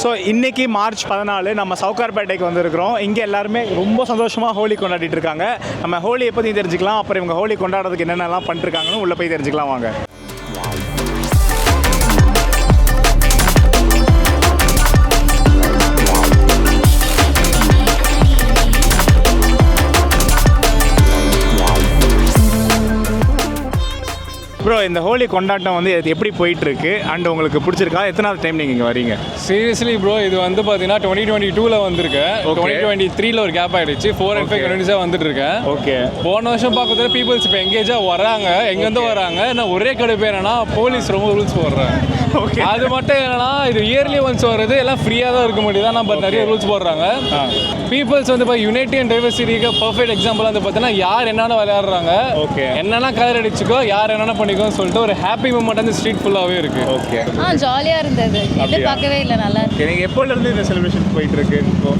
So இன்னைக்கு March பதினாலு நம்ம சவுகார்பேட்டைக்கு வந்திருக்கிறோம். இங்கே எல்லாருமே ரொம்ப சந்தோஷமாக ஹோலி கொண்டாடிட்டு இருக்காங்க. நம்ம ஹோலியை பற்றி தெரிஞ்சுக்கலாம். அப்புறம் இவங்க ஹோலி கொண்டாடுறதுக்கு என்னென்னலாம் பண்ணிருக்காங்கன்னு உள்ளே போய் தெரிஞ்சுக்கலாம் வாங்க. ப்ரோ இந்த ஹோலி கொண்டாட்டம் வந்து எப்படி போயிட்டு இருக்கு அண்ட் உங்களுக்கு பிடிச்சிருக்கா? எத்தனாவது டைம் நீங்கள் இங்கே வரீங்க? சீரியஸ்லி ப்ரோ இது வந்து பார்த்தீங்கன்னா டுவெண்ட்டி டுவெண்ட்டி டூவில் வந்திருக்கேன் Okay. டுவெண்ட்டி டுவெண்ட்டி த்ரீல ஒரு கேப் ஆயிடுச்சு. ஃபோர் அண்ட் ஃபைவ் கண்டினியூஸாக வந்துட்டு இருக்கேன் ஓகே போன வருஷம் பார்க்கறதுல பீப்புள்ஸ் இப்போ எங்கேஜாக வராங்க. எங்கேருந்து வராங்க. நான் ஒரே கடுப்பு என்னன்னா போலீஸ் ரொம்ப ரூல்ஸ் போடுறாங்க. ஓகே அது மட்டும் என்னன்னா இது இயர்லி ஒன்ஸ் வருது எல்லாம் ஃப்ரீயாக தான் இருக்க முடியுது. நம்ம நிறைய ரூல்ஸ் போடுறாங்க. பீப்புள்ஸ் வந்து இப்போ யுனைட்டி அண்ட் டைவர்சிட்டிக்கு பர்ஃபெக்ட் எக்ஸாம்பிள் வந்து பார்த்தீங்கன்னா யார் என்னென்ன விளையாடுறாங்க Okay. என்னென்ன கலர் அடிச்சுக்கோ யார் என்னென்ன பண்ணிக்கோன்னு சொல்லிட்டு ஒரு ஹாப்பி மூமெண்ட் வந்து ஸ்ட்ரீட் ஃபுல்லாகவே இருக்கு. ஓகே ஆ ஜாலியாக இருந்தது. எதிர்பார்க்கவே இல்லை நல்லா இருக்கு ஓகே நீங்கள் எப்போலேருந்து இந்த செலிப்ரேஷன் போயிட்டு இருக்கு இப்போ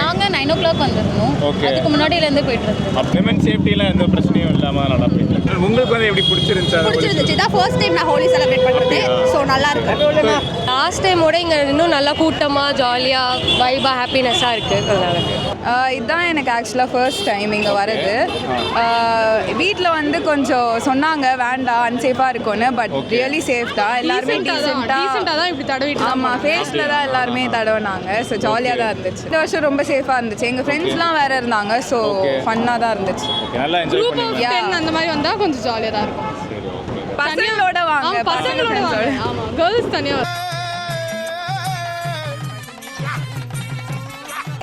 நாங்கள் நைன் ஓ கிளாக் வந்திருந்தோம். Okay. அதுக்கு முன்னாடியிலேருந்து போயிட்டு இருந்தோம் விமன் சேஃப்டிலாம் எந்த பிரச்சனையும் இல்லாமல் நல்லா போயிட்டு. உங்களுக்கு வந்து எப்படி பிடிச்சிருந்துச்சு அந்த? பிடிச்சிருந்துச்சு. இதான் ஃபர்ஸ்ட் டைம் நான் ஹோலி செலிப்ரேட் பண்ணுறது ஸோ நல்லா இருக்கு. லாஸ்ட் டைமோட இங்கே இன்னும் நல்லா கூட்டமாக ஜாலியாக வைபாக ஹாப்பினஸ்ஸாக இருக்குது நல்லா இதுதான் எனக்கு ஆக்சுவலாக ஃபர்ஸ்ட் டைம் இங்கே வரது. வீட்டில் வந்து கொஞ்சம் சொன்னாங்க வேண்டாம் அன்சேஃபாக இருக்கும்னு பட் ரியலி சேஃப் தான். எல்லாருமே டீசெண்டாக தான் இப்படி தடவிட்டு ஆமாம் ஃபேஸில் தான் எல்லாருமே தடவினாங்க. ஸோ ஜாலியாக தான் இருந்துச்சு. இந்த வருஷம் ரொம்ப சேஃபாக இருந்துச்சு. எங்கள் ஃப்ரெண்ட்ஸ்லாம் வேறு இருந்தாங்க. ஸோ ஃபன்னாக தான் இருந்துச்சு. Okay, நல்லா என்ஜாய் பண்ணீங்க. Yeah. அந்த மாதிரி வந்தால் கொஞ்சம் ஜாலியாக தான் இருக்கும். பசங்களோட வாங்க பசங்களோட பசங்களோட வாங்க. ஆமாம் கேர்ள்ஸ் தனியாக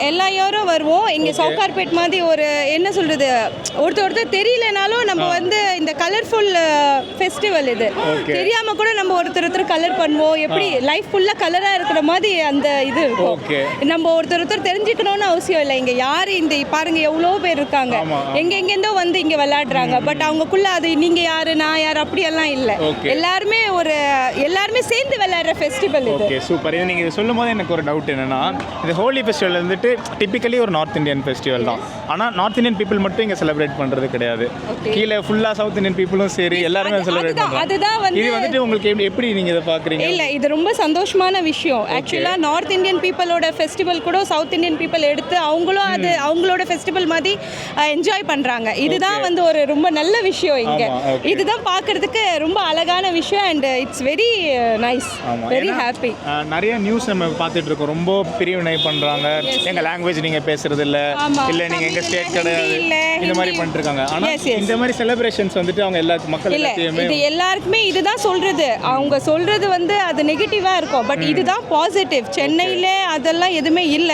எல்லா இயரும் வருவோம். இங்கே சவுகார்பேட் மாதிரி ஒரு என்ன சொல்கிறது ஒருத்தர் ஒருத்தர் தெரியலனாலும் நம்ம வந்து இந்த கலர்ஃபுல் ஃபெஸ்டிவல் இது. தெரியாமல் கூட நம்ம ஒருத்தர் ஒருத்தர் கலர் பண்ணுவோம். எப்படி லைஃப் ஃபுல்லாக கலராக இருக்கிற மாதிரி அந்த இது. நம்ம ஒருத்தர் ஒருத்தர் தெரிஞ்சுக்கணும்னு அவசியம் இல்லை. இங்கே யார் இந்த பாருங்க எவ்வளோ பேர் இருக்காங்க. எங்க எங்கேருந்தோ வந்து இங்கே விளையாடுறாங்க. பட் அவங்கக்குள்ள அது நீங்கள் யார் நான் யார் அப்படியெல்லாம் இல்லை. எல்லாருமே ஒரு எல்லாருமே சேர்ந்து விளையாடுற ஃபெஸ்டிவல் இது. Okay super. இது நீங்கள் சொல்லும் போது எனக்கு ஒரு டவுட் என்னன்னா இந்த ஹோலி ஃபெஸ்டிவல் வந்துட்டு டிப்பிக்கலி ஒரு நார்த் இந்தியன் ஃபெஸ்டிவல் தான். ஆனால் நார்த் இந்தியன் பீப்புள் மட்டும் இங்கே செலிப்ரேட் பண்ணுறது கிடையாது. கீழே ஃபுல்லாக சவுத் இந்தியன் பீப்புளும் சரி எல்லாருமே செலிப்ரேட் அதுதான், பண்ணுறாங்க அதுதான் வந்து- இது வந்துட்டு உங்களுக்கு எப்படி எப்படி நீங்கள் இதை பார்க்குறீங்க இல்ல இது ரொம்ப சந்தோஷமான விஷயம். ஆக்சுவலா நார்த் இந்தியன் பீப்புளோட ஃபெஸ்டிவல் கூட சவுத் இந்தியன் பீப்புள் எடுத்து அவங்களும் அது அவங்களோட ஃபெஸ்டிவல் மாதிரி என்ஜாய் பண்றாங்க. இதுதான். வந்து ஒரு ரொம்ப நல்ல விஷயம் இங்க. இதுதான் பார்க்கிறதுக்கு ரொம்ப அழகான விஷயம் and it's very nice. Very happy நிறைய நியூஸ் நம்ம பார்த்துட்டு இருக்கோம். ரொம்ப பிரிவினை பண்றாங்க. எங்க லாங்குவேஜ் நீங்க பேசுறது இல்ல. இல்ல நீங்க எங்க தமிழ் ஸ்டேட் கிடையாது இந்த மாதிரி ஹிந்தி. பண்ணிட்டு இருக்காங்க ஆனா Yes, yes. இந்த மாதிரி செலிப்ரேஷன்ஸ் வந்துட்டு அவங்க எல்லா மக்கள் எல்லாத்தையுமே இது எல்லாருக்குமே இதுதான் சொல்றது. அவங்க சொல்றது வந்து அது நெகட்டிவா இருக்கும். பட் இதுதான் பாசிட்டிவ் சென்னையில அதெல்லாம் எதுவுமே இல்ல.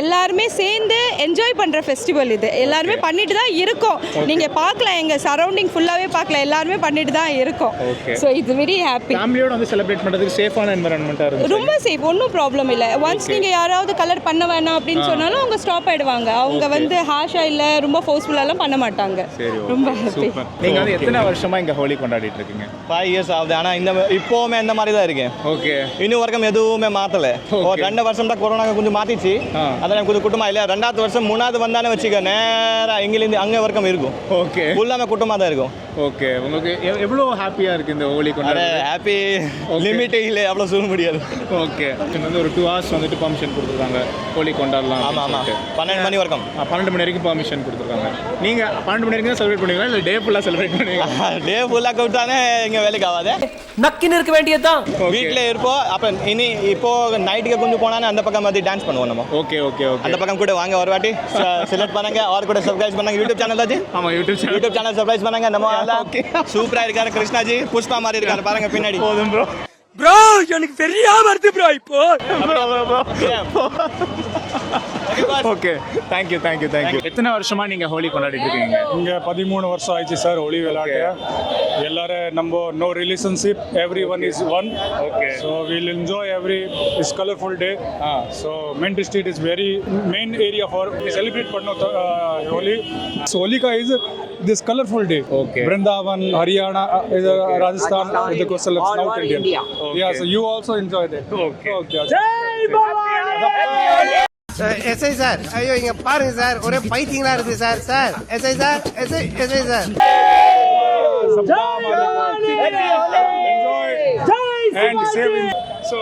எல்லாருமே சேர்ந்து என்ஜாய் பண்ற ஃபெஸ்டிவல் இது. எல்லாருமே பண்ணிட்டு தான் இருக்கோம். நீங்க பார்க்கலாம் எங்க சரௌண்டிங் ஃபுல்லாவே பார்க்கலாம் எல்லாருமே பண்ணிட்டு தான் இருக்கோம். ஸோ இது வெரி ஹாப்பி ஃபேமிலியோட வந்து செலிப்ரேட் பண்றதுக்கு சேஃபான என்வரன்மெண்ட்டாக இருக்கும் ரொம்ப சேஃப் ஒன்றும் ப்ராப்ளம் இல்லை. ஒன்ஸ் நீங்கள் யாராவது கலர் பண்ண வேணாம் அப்படின்னு சொன்னாலும் அவங்க ஸ்டாப் ஆயிடுவாங்க. அவங்க வந்து ஹாஷா இல்லை ரொம்ப ஃபோர்ஸ்ஃபுல்லாலாம் பண்ண மாட்டாங்க. சரி ரொம்ப ஹாப்பி சூப்பர் நீங்க வந்து எத்தனை வருஷமா இங்க ஹோலி கொண்டாடிட்டு இருக்கீங்க? ஃபைவ் இயர்ஸ் ஆகுது. ஆனால் இந்த இப்போவுமே இந்த மாதிரி தான் இருக்கேன் ஓகே இன்னும் வரைக்கும் எதுவுமே மாற்றலை ஒரு ரெண்டு வருஷம் தான் கொரோனா கொஞ்சம் மாற்றிச்சு ஆ. அதெல்லாம் கொஞ்சம் கூட்டமாக இல்லை? ரெண்டாவது வருஷம் மூணாவது வந்தானே வச்சுக்க நேராக இங்கிலேருந்து அங்கே வரைக்கும் இருக்கும். ஓகே. ஃபுல்லாமே கூட்டமாக தான் இருக்கும். ஓகே உங்களுக்கு எவ்- எவ்வளோ ஹாப்பியா இருக்கு இந்த ஹோலி கொண்டாட ஹாப்பி லிமிட்டே இல்லை அவ்வளோ சொல்ல முடியாது. ஓகே. வந்து ஒரு டூ ஹவர்ஸ் வந்துட்டு பர்மிஷன் கொடுத்துருக்காங்க. ஹோலி கொண்டாடலாம் ஆமாம் ஆமாம் பன்னெண்டு மணி வரைக்கும். பன்னெண்டு மணி வரைக்கும் பர்மிஷன் கொடுத்துருக்காங்க. நீங்க பன்னெண்டு மணி வரைக்கும் தான் செலிப்ரேட் பண்ணுவீங்களா? இல்லை டே ஃபுல்லாக செலிப்ரேட் பண்ணுவீங்களா? டே ஃபுல்லாக கூப்பிட்டானே இங்கே வேலைக்கு ஆகாது. நக்கின்னு இருக்க வேண்டியதுதான். வீட்டில் இருப்போம் அப்போ இனி இப்போ நைட்டுக்கு கொஞ்சம் போனானே அந்த பக்கம் மாதிரி டான்ஸ் பண்ணுவோம் நம்ம. Okay okay okay. அந்த பக்கம் கூட வாங்க ஒரு வாட்டி. செலக்ட் பண்ணுங்க அவர் கூட சர்ப்ரைஸ் பண்ணுங்க யூடியூப் சேனல் தாச்சு ஆமா YouTube channel YouTube channel surprise பண்ணாங்க நம்ம Okay. சூப்பரா இருக்காரு கிருஷ்ணாஜி. புஷ்பா மாதிரி இருக்காரு பாருங்க பின்னாடி. போதும் ப்ரோ ப்ரோ எனக்கு தெரியா வருது ப்ரோ இப்போ. ஓகே தேங்க்யூ தேங்க்யூ தேங்க்யூ எத்தனை வருஷமா நீங்க ஹோலி கொண்டாடிட்டு இருக்கீங்க? இங்கே பதிமூணு வருஷம் ஆயிடுச்சு சார் ஒளி விளையாட்டு. எல்லாரும் நம்ம no relationship every one is one Okay. So will enjoy every is colourful day so main street is very main area for celebrate பண்ணோம் Holi. So Holika is this colourful day Okay. Brindavan Haryana இது ராஜஸ்தான் இது கோசல் south Indian yeah so you also enjoy that Okay. Okay SI sir ஐயோ இங்க பாருங்க sir ஒரே பைத்தியங்களா இருக்கு sir sir SI sir SI SI sir and saving so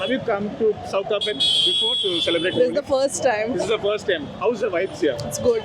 Have you come to South Africa before to celebrate This is Holi? the first time. This is the first time. How's the vibes here? It's good.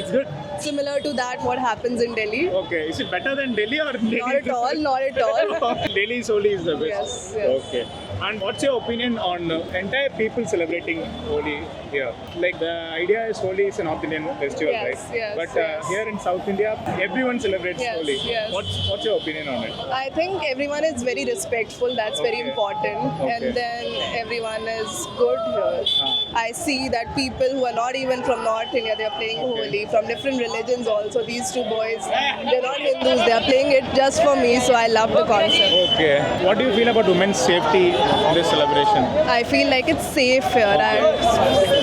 It's good. Similar to that, what happens in Delhi. Okay. Is it better than Delhi or Delhi? Not at all, not at all. Delhi's Holi is the best. Yes, yes. Okay. And what's your opinion on uh, entire people celebrating Holi here? Like the idea is Holi is a North Indian festival, Yes, right? yes, But uh, yes. here in South India, everyone celebrates Yes, Holi. yes. What's What's your opinion on it? I think everyone is very respectful. That's very Okay. important. Okay. And then everyone is good here. Ah. I see that people who are not even from North India, they are playing Holi from different religions also. These two boys, they're not Hindus. They are playing it just for me. So I love the concept. Okay. What do you feel about women's safety this celebration? I feel like it's safe here. And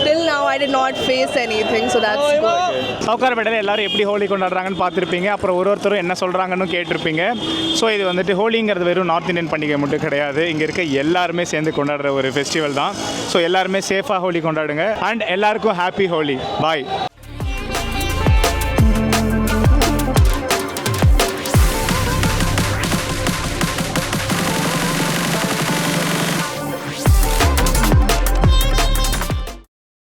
till now, I did not face anything. So that's good. சவுக்காரப்பேட்டையில் எல்லாரும் எப்படி ஹோலி கொண்டாடுறாங்கன்னு பார்த்துருப்பீங்க அப்புறம் ஒரு ஒருத்தரும் என்ன சொல்கிறாங்கன்னு கேட்டிருப்பீங்க ஸோ இது வந்துட்டு ஹோலிங்கிறது வெறும் நார்த் இந்தியன் பண்டிகை மட்டும் கிடையாது இங்கே இருக்க எல்லாருமே சேர்ந்து கொண்டாடுற ஒரு ஃபெஸ்டிவல் தான் ஸோ எல்லாருமே சேஃபாக ஹோலி கொண்டாடுங்க அண்ட் எல்லாருக்கும் ஹாப்பி ஹோலி பாய்